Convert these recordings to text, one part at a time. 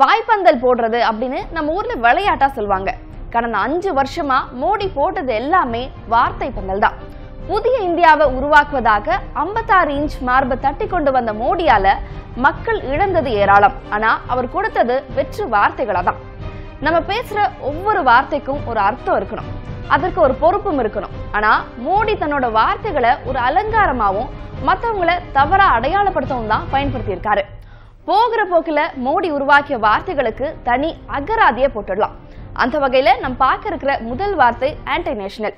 வாய்ப்பந்தல் போடுறது அப்படின்னு நம்ம ஊர்ல விளையாட்டா சொல்லுவாங்க. கடந்த அஞ்சு வருஷமா மோடி போட்டது எல்லாமே வார்த்தை பந்தல் தான். புதிய இந்தியாவை உருவாக்குவதாக 56 இன்ச் மார்பை தட்டி கொண்டு வந்த மோடியால மக்கள் இழந்தது ஏராளம். ஆனா அவர் கொடுத்தது வெற்று வார்த்தைகளா தான். நம்ம பேசுற ஒவ்வொரு வார்த்தைக்கும் ஒரு அர்த்தம் இருக்கணும். அதற்கு ஒரு பொறுப்பும் இருக்கணும். ஆனா மோடி தன்னோட வார்த்தைகளை ஒரு அலங்காரமாவும் மற்றவங்களை தவறா அடையாளப்படுத்தவும் தான் பயன்படுத்தியிருக்காரு. இருக்காரு போகிற போக்குல மோடி உருவாக்கிய வார்த்தைகளுக்கு தனி அகராதியை போட்டுடலாம். அந்த வகையில நம்ம பார்க்க இருக்கிற முதல் வார்த்தை ஆன்டி நேஷனல்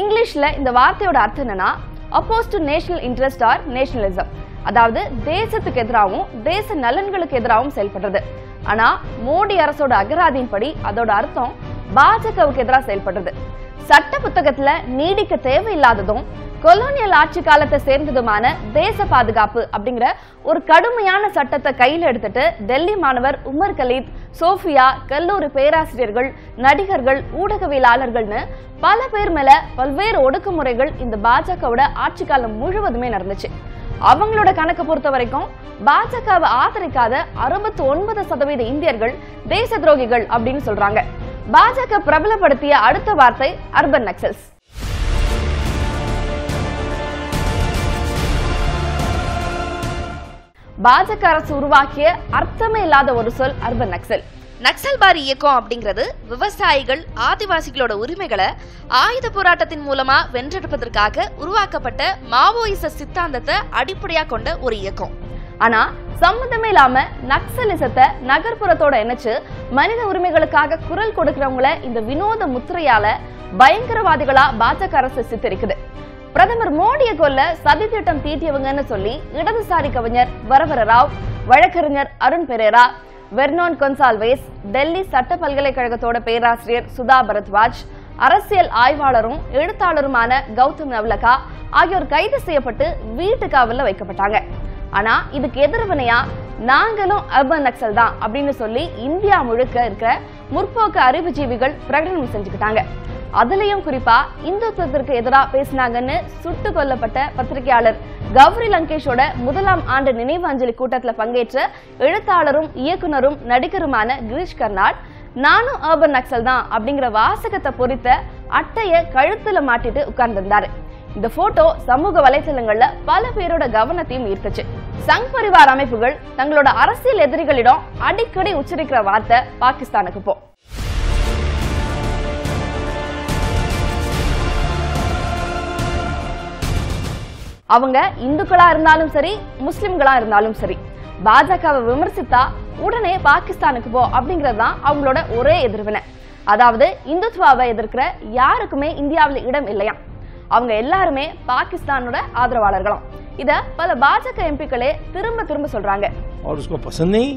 இங்கிலீஷ்ல இந்த வார்த்தையோட அர்த்தம் என்னன்னா opposed to national interest or nationalism அதாவது தேசத்துக்கு எதிராகவும் தேச நலன்களுக்கு எதிராகவும் செயல்படுறது. ஆனா மோடி அரசோட அகராதியின்படி அதோட அர்த்தம் பாஜகவுக்கு எதிராக செயல்படுறது. சட்ட புத்தகத்துல நீடிக்க தேவையில்லாததும் கொலோனியல் ஆட்சி காலத்தை சேர்ந்ததுமான தேச பாதுகாப்பு அப்படிங்கிற ஒரு கடுமையான சட்டத்தை கையில் எடுத்துட்டு டெல்லி மாணவர் உமர் கலீத் சோஃபியா கல்லூரி பேராசிரியர்கள் நடிகர்கள் ஊடகவியலாளர்கள்னு பல பேர் மேல பல்வேறு ஒடுக்குமுறைகள் இந்த பாஜகவோட ஆட்சி காலம் முழுவதுமே நடந்துச்சு. அவங்களோட கணக்கு பொறுத்த வரைக்கும் பாஜகவை ஆதரிக்காத அறுபத்தி ஒன்பது சதவீத இந்தியர்கள் தேச துரோகிகள் அப்படின்னு சொல்றாங்க. பாஜக பிரபலப்படுத்திய அடுத்த வார்த்தை அர்பன் நக்சல்ஸ் பாஜக அரசு உருவாக்கிய அர்த்தமே இல்லாத ஒரு சொல் அர்பன் நக்சல் நக்சல்பாரி இயக்கம் அப்படிங்கிறது விவசாயிகள் ஆதிவாசிகளோட உரிமைகளை ஆயுத போராட்டத்தின் மூலமா வென்றெடுப்பதற்காக உருவாக்கப்பட்ட மாவோயிச சித்தாந்தத்தை அடிப்படையாக கொண்ட ஒரு இயக்கம். ஆனா சம்மந்தமே இல்லாம நக்சலிசத்தை நகர்ப்புறத்தோட இணைச்சு மனித உரிமைகளுக்காக குரல் கொடுக்கிறவங்கள இந்த வினோத முத்திரையால பயங்கரவாதிகளா பாஜக அரசு சித்தரிக்குது. பிரதமர் மோடியை கொல்ல சதி திட்டம் தீட்டியவங்கன்னு சொல்லி இடதுசாரி கவிஞர் வரவர ராவ் வழக்கறிஞர் அருண் பெரேரா வெர்னான் கொன்சால்வேஸ் டெல்லி சட்ட பல்கலைக்கழகத்தோட பேராசிரியர் சுதா பரத்வாஜ் அரசியல் ஆய்வாளரும் எழுத்தாளருமான கௌதம் நவ்லகா ஆகியோர் கைது செய்யப்பட்டு வீட்டு காவலில் வைக்கப்பட்டாங்க. ஆனா இதுக்கு எதிர்வினையா? நாங்களும் அர்பன் நக்சல் தான் அப்படின்னு சொல்லி இந்தியா முழுக்க இருக்கிற முற்போக்கு அறிவுஜீவிகள் பிரகடனம் செஞ்சுக்கிட்டாங்க. அதுலயும் குறிப்பா இந்துத்துவத்திற்கு எதிராக பேசினாங்கன்னு சுட்டு கொல்லப்பட்ட பத்திரிகையாளர் கௌரி லங்கேஷோட முதலாம் ஆண்டு நினைவு அஞ்சலி கூட்டத்துல பங்கேற்ற எழுத்தாளரும் இயக்குனரும் நடிகருமான கிரீஷ் கர்னாட் நானும் அர்பன் நக்சல் தான் அப்படிங்கிற வாசகத்தை பொறித்த அட்டைய கழுத்துல மாட்டிட்டு உட்கார்ந்திருந்தாரு. இந்த போட்டோ சமூக வலைதளங்கள்ல பல பேரோட கவனத்தையும் ஈர்த்துச்சு. சங் பரிவார் அமைப்புகள் தங்களோட அரசியல் எதிரிகளிடம் அடிக்கடி உச்சரிக்கிற வார்த்தை பாகிஸ்தானுக்கு போ. அவங்க இந்துக்களா இருந்தாலும் சரி முஸ்லிம்களா இருந்தாலும் சரி பாஜகவை விமர்சித்தா உடனே பாகிஸ்தானுக்கு போ அப்படிங்கிறது தான் அவங்களோட ஒரே எதிர்வினை. அதாவது இந்துத்வாவை எதிர்க்கிற யாருக்குமே இந்தியாவில் இடம் இல்லையா அவங்க எல்லாருமே பாகிஸ்தானோட ஆதரவாளர்களாம். இத பல பாஜக எம்பிக்களே திரும்ப திரும்ப சொல்றாங்க और उसको पसंद नहीं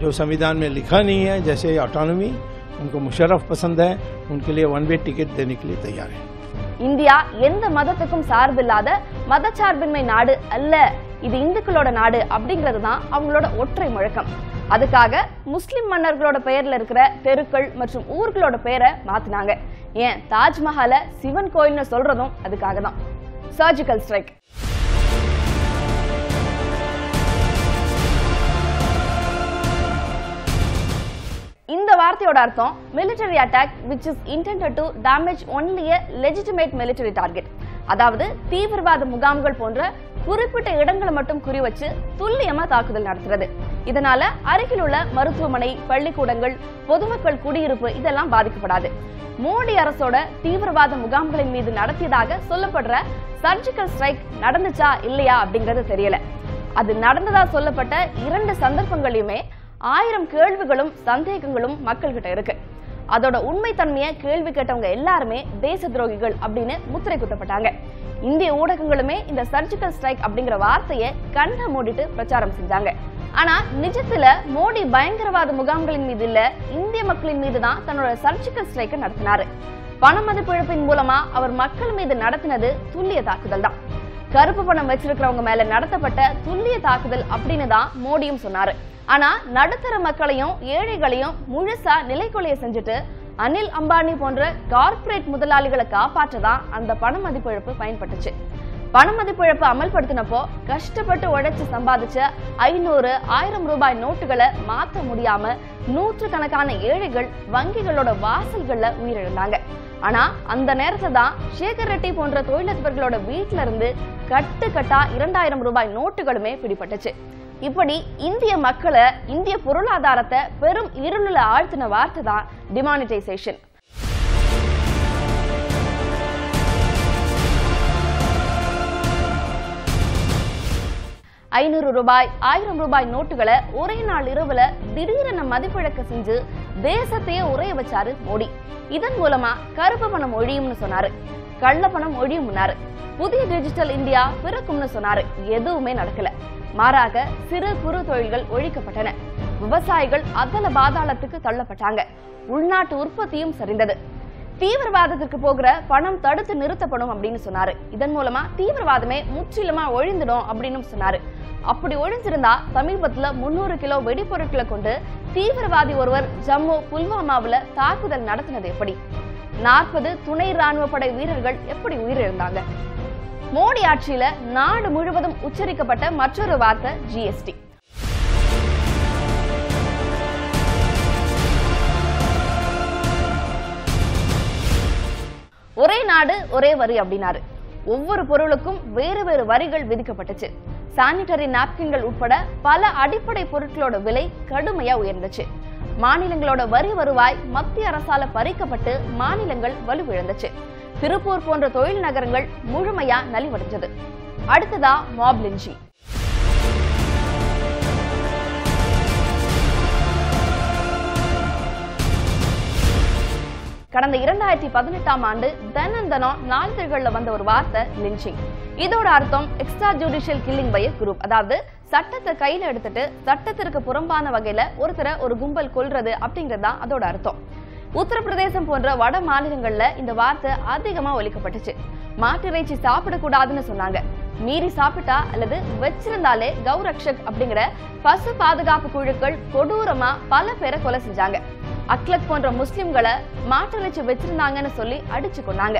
जो संविधान में लिखा नहीं है जैसे ऑटोनॉमी उनको मुशर्रफ पसंद है उनके लिए वन वे टिकट देने के लिए तैयार है இந்தியா எந்த மதத்துக்கும் சார்பில்லாத மதச்சார்பின்மை நாடு அல்ல இது இந்துக்களோட நாடு அப்படிங்கிறது தான் அவங்களோட ஒற்றை முழக்கம் அதுக்காக முஸ்லிம் மன்னர்களோட பெயர்ல இருக்கிற தெருக்கள் மற்றும் ஊர்களோட பெயரை மாத்தினாங்க ஏன் தாஜ்மஹாலை சிவன் கோயில்னு சொல்றதும் அதுக்காக தான் சர்ஜிக்கல் ஸ்ட்ரைக் வார்த்தையோட அர்த்தம் military attack which is intended to damage only a legitimate military அதாவது தீவிரவாத முகாம்கள் போன்ற குறிப்பிட்ட இடங்களை மட்டும் குறி வச்சு துல்லியமா தாக்குதல் நடத்துறது. இதனால அருகில் உள்ள மருத்துவமனை பள்ளிக்கூடங்கள் பொதுமக்கள் குடியிருப்பு இதெல்லாம் பாதிக்கப்படாது. மோடி அரசோட தீவிரவாத முகாம்களின் மீது நடத்தியதாக சொல்லப்படுற சர்ஜிக்கல் ஸ்ட்ரைக் நடந்துச்சா இல்லையா அப்படிங்கறது தெரியல. அது நடந்ததா சொல்லப்பட்ட இரண்டு சந்தர்ப்பங்களையுமே ஆயிரம் கேள்விகளும் சந்தேகங்களும் மக்கள்கிட்ட இருக்கு. அதோட உண்மைத்தன்மையை கேள்வி கேட்டவங்க எல்லாருமே தேச துரோகிகள் அப்படின்னு முத்திரை குத்தப்பட்டாங்க. இந்திய ஊடகங்களுமே இந்த சர்ஜிக்கல் ஸ்ட்ரைக் அப்படிங்கிற வார்த்தையை கண்ணை மூடிட்டு பிரச்சாரம் செஞ்சாங்க. ஆனா நிஜத்துல மோடி பயங்கரவாத முகாம்களின் மீது இல்ல இந்திய மக்களின் மீது தான் தன்னோட சர்ஜிக்கல் ஸ்ட்ரைக்கை நடத்தினாரு. பண மதிப்பிழப்பின் மூலமா அவர் மக்கள் மீது நடத்தினது துல்லிய தாக்குதல் தான். கருப்பு பணம் வச்சிருக்கிறவங்க மேல நடத்தப்பட்ட துல்லிய தாக்குதல் அப்படின்னு தான் மோடியும் சொன்னாரு. ஆனா நடுத்தர மக்களையும் ஏழைகளையும் முழுசா நிலைக்கொலைய செஞ்சுட்டு அனில் அம்பானி போன்ற கார்ப்பரேட் முதலாளிகளை காப்பாற்றதான் அந்த பண மதிப்பிழப்பு பயன்பட்டுச்சு. பண மதிப்பிழப்பு அமல்படுத்தினப்போ கஷ்டப்பட்டு உழைச்சு சம்பாதிச்ச ஐநூறு ஆயிரம் ரூபாய் நோட்டுகளை மாற்ற முடியாம நூற்றுக்கணக்கான ஏழைகள் வங்கிகளோட வாசல்கள்ல உயிரிழந்தாங்க. ஆனா அந்த நேரத்துல தான் சேகர் ரெட்டி போன்ற தொழிலதிபர்களோட வீட்டுல இருந்து கட்டு கட்டா இரண்டாயிரம் ரூபாய் நோட்டுகளுமே பிடிபட்டுச்சு. இப்படி இந்திய மக்களை இந்திய பொருளாதாரத்தை பெரும் இருளில் ஆழ்த்தின வார்த்தை தான் டிமானிட்டைசேஷன் ஐநூறு ரூபாய் ஆயிரம் ரூபாய் நோட்டுகளை ஒரே நாள் இரவுல திடீரென மதிப்பிழக்க செஞ்சு தேசத்தையே உரைய வச்சாரு மோடி. இதன் மூலமா கருப்பு பணம் ஒழியும்னு சொன்னாரு. கள்ள பணம் ஒழியும்னாரு. புதிய டிஜிட்டல் இந்தியா பிறக்கும்னு சொன்னாரு. எதுவுமே நடக்கல. மாறாக சிறு குறு தொழில்கள் ஒழிக்கப்பட்டன. விவசாயிகள் அதல பாதாளத்துக்கு தள்ளப்பட்டாங்க. உள்நாட்டு உற்பத்தியும் சரிந்தது. தீவிரவாதத்திற்கு போகிற பணம் தடுத்து நிறுத்தப்படும் அப்படின்னு சொன்னாரு. இதன் மூலமா தீவிரவாதமே முற்றிலுமா ஒழிந்துடும் அப்படின்னு சொன்னாரு. அப்படி ஒழிஞ்சிருந்தா சமீபத்துல முன்னூறு கிலோ வெடிபொருட்களை கொண்டு தீவிரவாதி ஒருவர் ஜம்மு புல்வாமாவுல தாக்குதல் நடத்தினது எப்படி? நாற்பது துணை ராணுவ படை வீரர்கள் எப்படி உயிரிழந்தாங்க? மோடி ஆட்சியில நாடு முழுவதும் உச்சரிக்கப்பட்ட மற்றொரு வார்த்தை ஜிஎஸ்டி ஒரே நாடு ஒரே வரி அப்படின்னாரு. ஒவ்வொரு பொருளுக்கும் வேறு வேறு வரிகள் விதிக்கப்பட்டுச்சு. சானிட்டரி நாப்கின்கள் உட்பட பல அடிப்படை பொருட்களோட விலை கடுமையா உயர்ந்துச்சு. மாநிலங்களோட வரி வருவாய் மத்திய அரசால பறிக்கப்பட்டு மாநிலங்கள் வலுவிழந்துச்சு. திருப்பூர் போன்ற தொழில் நகரங்கள் முழுமையா நலிவடைஞ்சது. அடுத்ததா மாப் கடந்த இரண்டாயிரத்தி பதினெட்டாம் ஆண்டு தினம் நாளிதழ்கள்ல வந்த ஒரு வார்த்தை லிஞ்சிங் இதோட அர்த்தம் extra judicial killing by group அதாவது சட்டத்தை கையில எடுத்துட்டு சட்டத்திற்கு புறம்பான வகையில ஒருத்தரை ஒரு கும்பல் கொள்றது அப்படிங்கிறது தான் அதோட அர்த்தம். உத்தரப்பிரதேசம் போன்ற வட மாநிலங்கள்ல இந்த வார்த்தை அதிகமா ஒலிக்கப்பட்டுச்சு. மாட்டிறைச்சி சாப்பிடக்கூடாதுன்னு சொன்னாங்க. மீறி சாப்பிட்டா அல்லது வச்சிருந்தாலே கௌரக்ஷக் அப்படிங்கிற பசு பாதுகாப்பு குழுக்கள் கொடூரமா பல பேரை கொலை செஞ்சாங்க. அக்லக் போன்ற முஸ்லிம்களை மாட்டிறைச்சி வச்சிருந்தாங்கன்னு சொல்லி அடிச்சு கொண்டாங்க.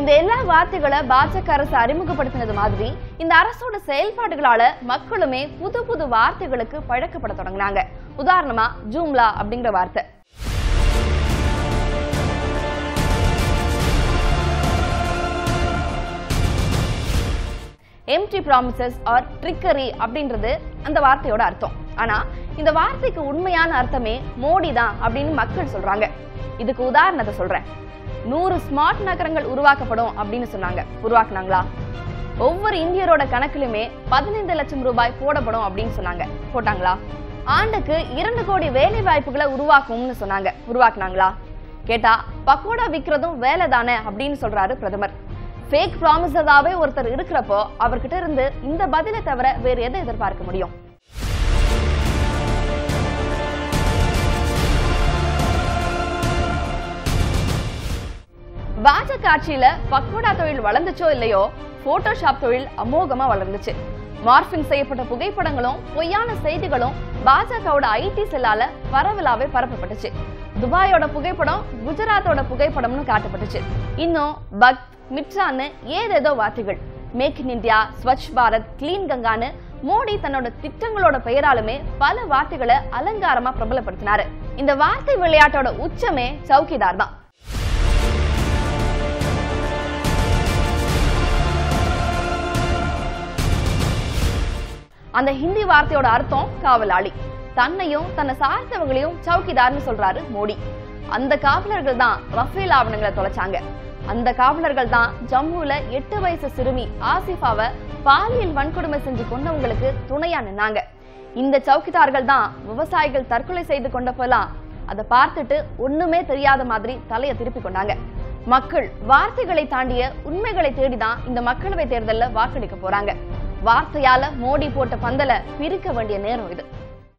இந்த எல்லா வார்த்தைகளை பாஜக அரசு அறிமுகப்படுத்தினது மாதிரி இந்த அரசோட செயல்பாடுகளால மக்களுமே புது புது வார்த்தைகளுக்கு பழக்கப்பட தொடங்கினாங்க. உதாரணமா ஜூம்லா அப்படிங்கிற வார்த்தை. எம்டி ப்ராமிசஸ் ஆர் ட்ரிக்கரி அப்படின்றது அந்த வார்த்தையோட அர்த்தம். ஆனா இந்த வார்த்தைக்கு உண்மையான அர்த்தமே மோடி தான் அப்படின்னு மக்கள் சொல்றாங்க. இதுக்கு உதாரணத்தை சொல்றேன். நூறு ஸ்மார்ட் நகரங்கள் உருவாக்கப்படும் அப்படின்னு சொன்னாங்க. உருவாக்குனாங்களா? ஒவ்வொரு இந்தியரோட கணக்கிலுமே பதினைந்து லட்சம் ரூபாய் போடப்படும் அப்படின்னு சொன்னாங்க. போட்டாங்களா? ஆண்டுக்கு இரண்டு கோடி வேலை வாய்ப்புகளை உருவாக்கும்னு சொன்னாங்க. உருவாக்குனாங்களா? கேட்டா பக்கோடா விக்கிறதும் வேலை தானே அப்படின்னு சொல்றாரு பிரதமர். ஃபேக் ப்ராமிசஸாவே ஒருத்தர் இருக்கிறப்போ அவர்கிட்ட இருந்து இந்த பதிலை தவிர வேறு எதை எதிர்பார்க்க முடியும்? பாஜக ஆட்சியில பக்கோடா தொழில் வளர்ந்துச்சோ இல்லையோ போட்டோஷாப் தொழில் அமோகமா வளர்ந்துச்சு. மார்பிங் செய்யப்பட்ட புகைப்படங்களும் பொய்யான செய்திகளும் பாஜகவோட ஐடி செல்லால பரவலாவே பரப்பப்பட்டுச்சு. துபாயோட புகைப்படம் குஜராத்தோட புகைப்படம்னு காட்டப்பட்டுச்சு. இன்னும் பக்த் மிட்ரான்னு ஏதேதோ வார்த்தைகள். Make in India Swachh Bharat clean கங்கான்னு Modi தன்னோட திட்டங்களோட பெயராலுமே பல வார்த்தைகளை அலங்காரமா பிரபலப்படுத்தினாரு. இந்த வார்த்தை விளையாட்டோட உச்சமே சவுக்கிதார் தான். அந்த ஹிந்தி வார்த்தையோட அர்த்தம் காவலாளி. தன்னையும் தன்னை சார்ந்தவங்களையும் சவுக்கிதார்னு சொல்றாரு மோடி. அந்த காவலர்கள் தான் ரஃபேல் ஆவணங்களை தொலைச்சாங்க. அந்த காவலர்கள் தான் ஜம்முல எட்டு வயசு சிறுமி ஆசிஃபாவை பாலியல் வன்கொடுமை செஞ்சு கொண்டவங்களுக்கு துணையா நின்னாங்க. இந்த சவுக்கிதார்கள் தான் விவசாயிகள் தற்கொலை செய்து கொண்டப்பெல்லாம் அதை பார்த்துட்டு ஒண்ணுமே தெரியாத மாதிரி தலையை திருப்பி கொண்டாங்க. மக்கள் வார்த்தைகளை தாண்டிய உண்மைகளை தேடிதான் இந்த மக்களவை தேர்தலில் வாக்களிக்க போறாங்க. வார்த்தையால மோடி போட்ட பந்தல பிரிக்க வேண்டிய நேரம் இது.